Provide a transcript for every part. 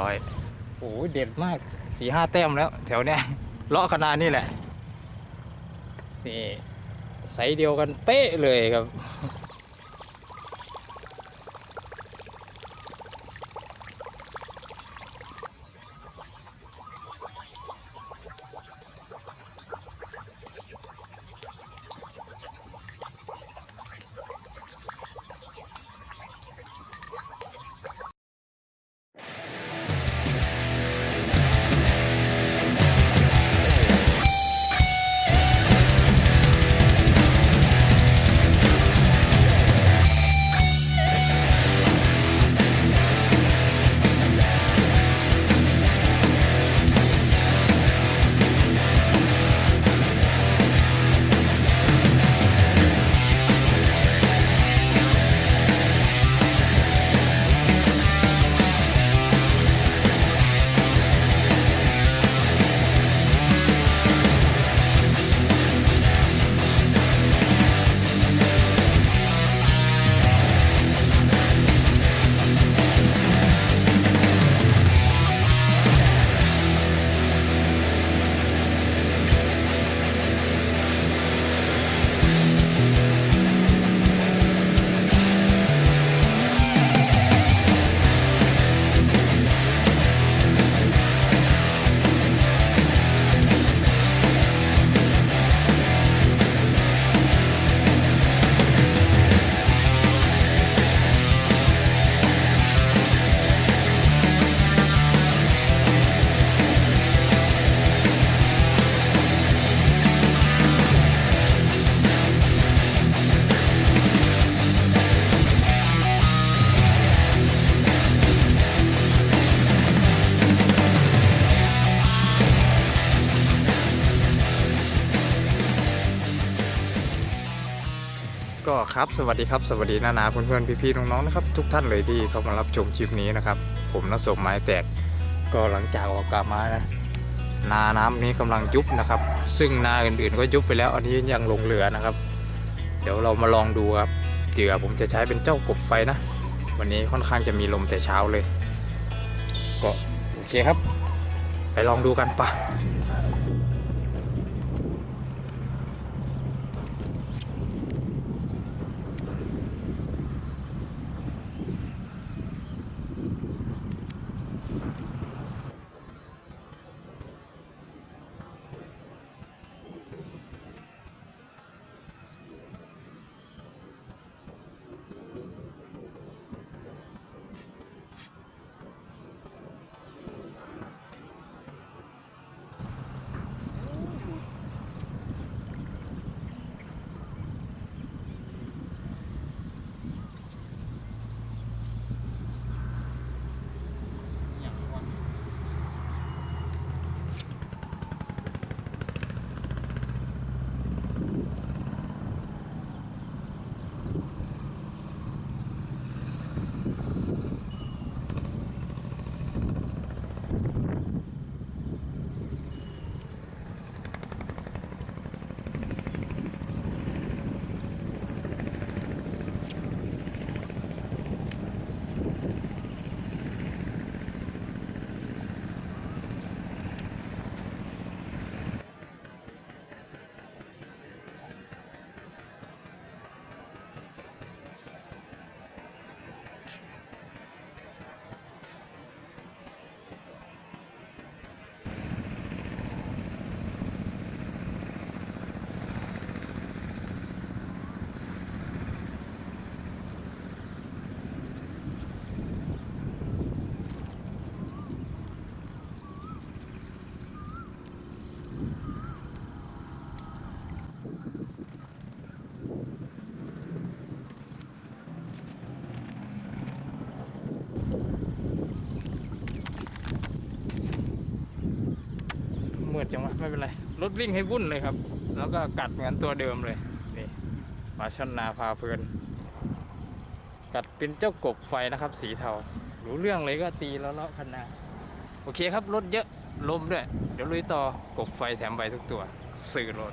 ร้อยโอ้ยเด็ดมากสี่ห้าแต้มแล้ว แถวเนี้ยเลาะขนาดนี้แหละนี่ใสเดียวกันเป๊ะเลยครับ ครับ สวัสดีครับ สวัสดีนานาเพื่อนๆพี่ๆน้องๆนะครับ ทุกท่านเลยที่เข้ามารับชมคลิปนี้นะครับ ผมนสมไม้แตกก็หลังจากออกกลับมานะนาน้ำนี้กำลังยุบนะครับ ซึ่งนาอื่นๆก็ยุบไปแล้ว อันนี้ยังลงเหลือนะครับ เดี๋ยวเรามาลองดูครับเหยื่อผมจะใช้เป็นเจ้ากบไฟนะ วันนี้ค่อนข้างจะมีลมแต่เช้าเลย ก็โอเคครับ ไปลองดูกันปะ ดจังวะไม่เป็นไร รถวิ่งให้วุ่นเลยครับ แล้วก็กัดเหมือนตัวเดิมเลยนี่ปลาช่อนนาพาเพลิน กัดเป็นเจ้ากบไฟนะครับ สีเทารู้เรื่องเลยก็ตีแล้วเลาะคันนาโอเคครับรถเยอะลมด้วย เดี๋ยวลุยต่อกบไฟแถมใบทุกตัว สื่อรถ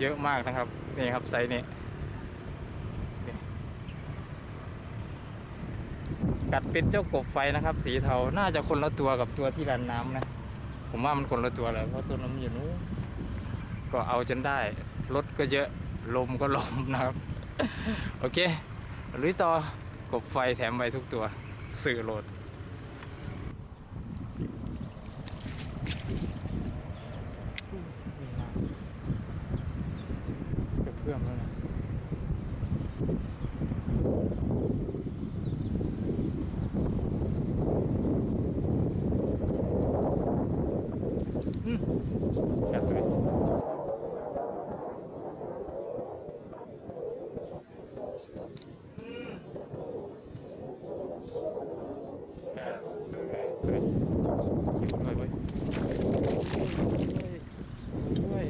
เยอะมากนะครับ นี่ครับไซส์นี้นี่กัดเป็นเจ้ากบไฟนะครับ สีเทาน่าจะคนละตัวกับตัวที่รันน้ำนะ ผมว่ามันคนละตัวแหละเพราะตัวนั้นมันอยู่นู้นก็เอาจนได้รถก็เยอะลมก็ลมนะครับ โอเคลุยต่อกบไฟแถมไปทุกตัว สื่อโหลด จะเพื่อมแล้วนะอืมจับเลยอ่าไปเลยอยู่ด้วยเว้ยด้วย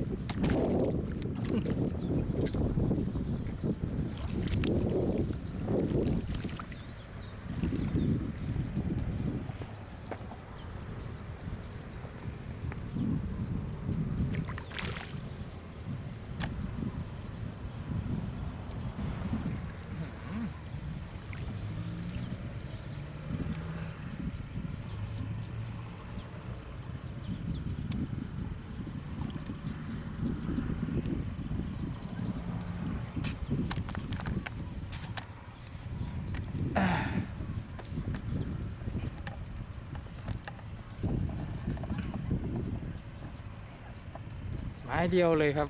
ไม้เดียวเลยครับ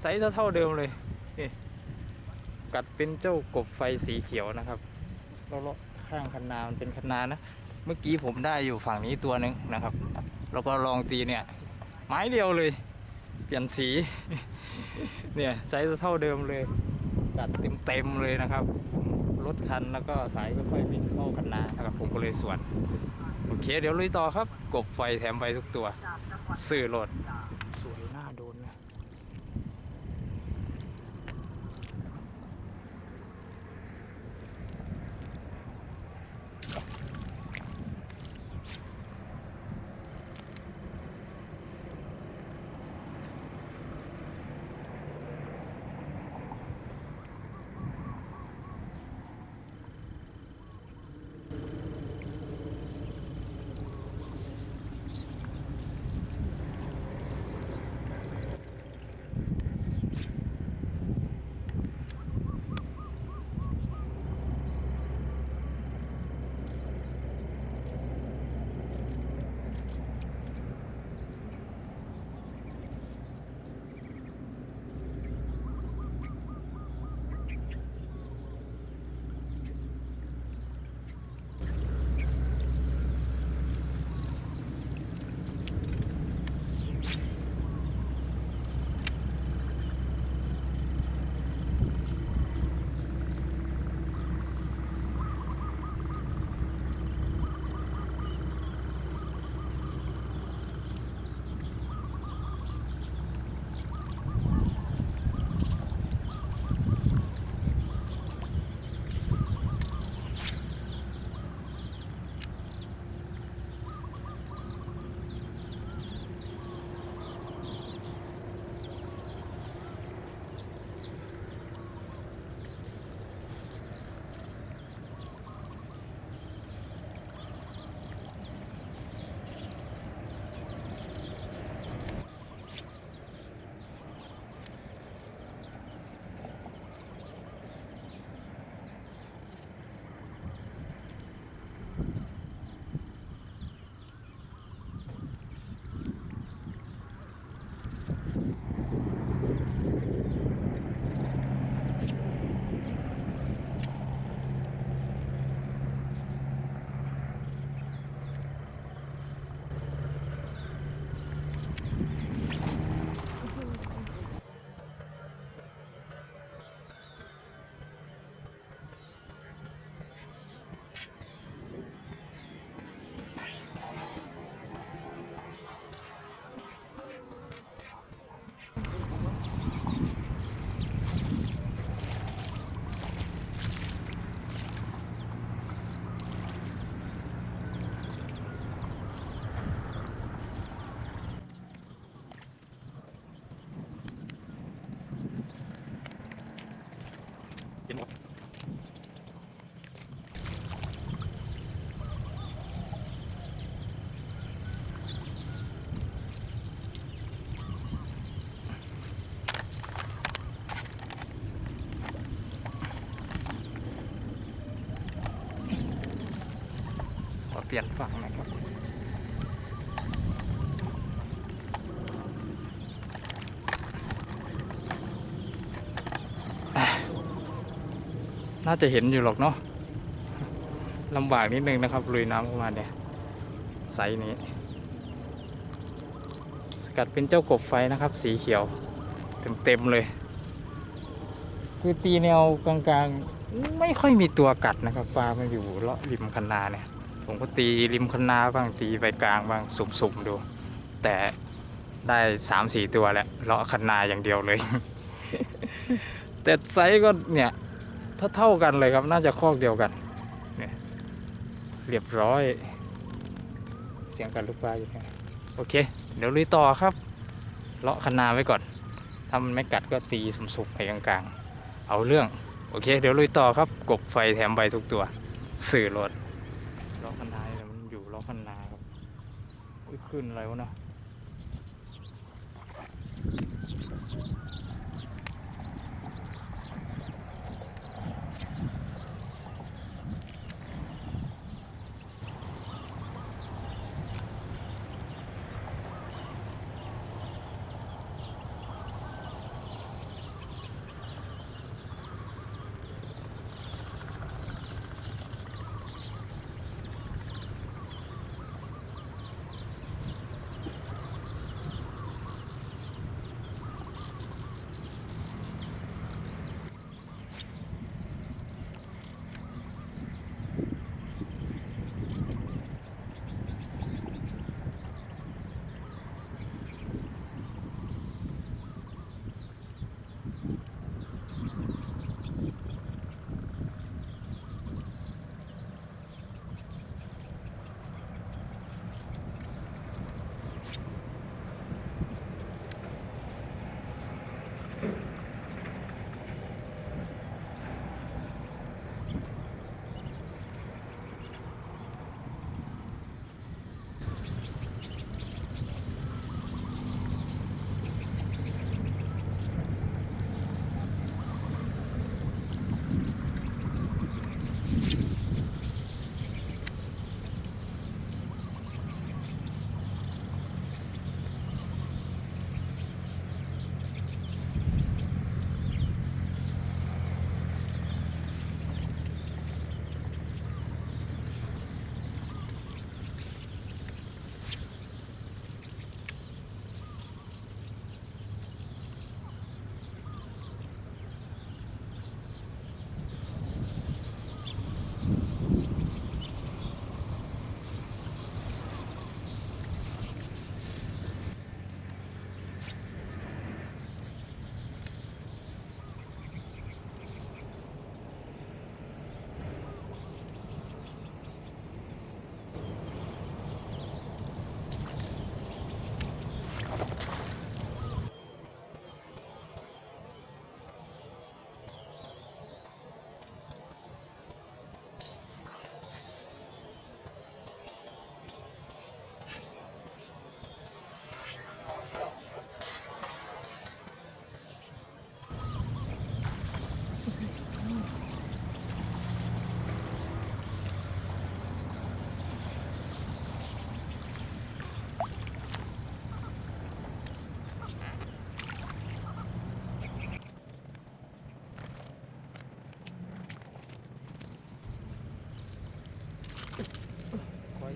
ไซส์เท่าเดิมเลยนี่กัดเป็นเจ้ากบไฟสีเขียวนะครับแล้วข้างคันนามันเป็นคันนานะ เมื่อกี้ผมได้อยู่ฝั่งนี้ตัวหนึ่งนะครับ แล้วก็ลองตีเนี่ย ไม้เดียวเลย เปลี่ยนสี เนี่ยไซส์เท่าเดิมเลย กัดเต็มๆเลยนะครับรถคันแล้วก็สายค่อยๆวิ่งเข้าคันนานะครับผมก็เลยสวนโอเคเดี๋ยวลุยต่อครับ กบไฟแถมไปทุกตัว สื่อโหลด ปลี่ยนฝั่งนะครับ น่าจะเห็นอยู่หรอกเนาะลำบากนิดนึงนะครับลุยน้ำเข้ามาเนี่ยไซส์นี้ สกัดเป็นเจ้ากบไฟนะครับ สีเขียว เต็มๆเลย คือตีแนวกลางๆ ไม่ค่อยมีตัวกัดนะครับปลามันอยู่เลาะริมคันนาเนี่ย ผมก็ตีริมคันนาบ้างตีไปกลางบ้างสุ่มๆดู แต่ได้สามสี่ตัวแหละเลาะคันนาอย่างเดียวเลย แต่ไซส์ก็เนี่ยเท่ากันเลยครับน่าจะคอกเดียวกันเนี่ยเรียบร้อย เสียงกันลูกปลาอยู่นี่ยโอเค เดี๋ยวลุยต่อครับ เลาะคันนาไว้ก่อนถ้ามันไม่กัดก็ตีสุ่มๆไปกลางๆ เอาเรื่อง โอเค เดี๋ยวลุยต่อครับ กบไฟแถมใบทุกตัว สื่อรถล้อคันนาเนี่ยมันอยู่ล้อ คันนาครับ อุ้ยขึ้นอะไรวะเนาะ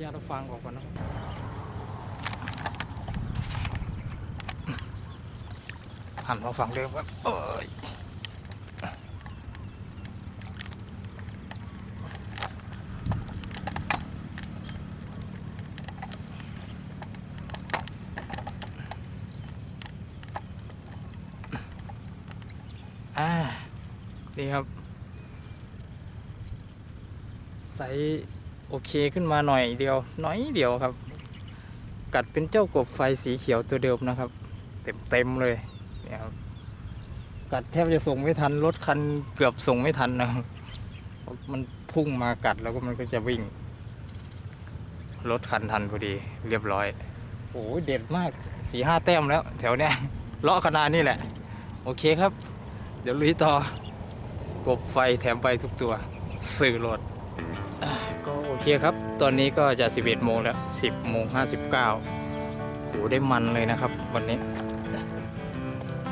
ญาตรับฟังออกก่อนนะหันมาฟังเดิมครับเอ้ยอ่านี่ครับไซส์โอ เคขึ้นมาหน่อยเดียวน้อยเดียวครับ กัดเป็นเจ้ากบไฟสีเขียวตัวเดิมนะครับ เต็มเต็มเลยเนี่ยครับกัดแทบจะส่งไม่ทันรถคันเกือบส่งไม่ทันนะครับมันพุ่งมากัดแล้วก็มันก็จะวิ่ง รถคันทันพอดี เรียบร้อยโอ้เด็ดมากสี่ห้าแต้มแล้ว แถวเนี้ยเลาะขนาดนี่แหละ โอเคครับ เดี๋ยวลุยต่อกบไฟแถมไปทุกตัว สื่อรถ คครับ ตอนนี้ก็จะ 11 โมงแล้ว 10 โมง 59โอ้ได้มันเลยนะครับ วันนี้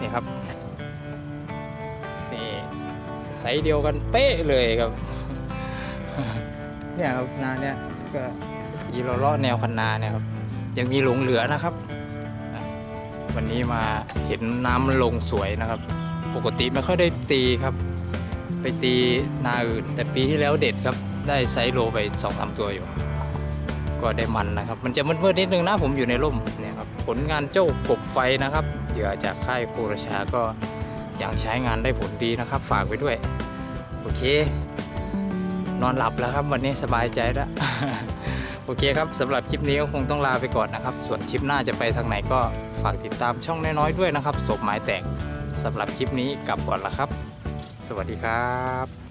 นี่ครับ นี่ไซส์เดียวกันเป๊ะเลยครับ เนี่ยครับนาเนี่ยก็อีเราเลาะแนวคันนาเนี่ยครับ ยังมีหลงเหลือนะครับ วันนี้มาเห็นน้ำลงสวยนะครับ ปกติไม่ค่อยได้ตีครับ ไปตีนาอื่น แต่ปีที่แล้วเด็ดครับ ได้ไซโลไปสองสามตัวอยู่ ก็ได้มันนะครับ มันจะมืดๆนิดนึงนะผมอยู่ในร่มเนี่ยครับผลงานเจ้ากบไฟนะครับเหยื่อจากค่ายโครชาก็ยังใช้งานได้ผลดีนะครับ ฝากไว้ด้วย โอเค นอนหลับแล้วครับวันนี้สบายใจแล้วโอเคครับสำหรับคลิปนี้ก็คงต้องลาไปก่อนนะครับ ส่วนคลิปหน้าจะไปทางไหนก็ฝากติดตามช่องน้อยๆด้วยนะครับศพหมายแตกสำหรับคลิปนี้กลับก่อนละครับ สวัสดีครับ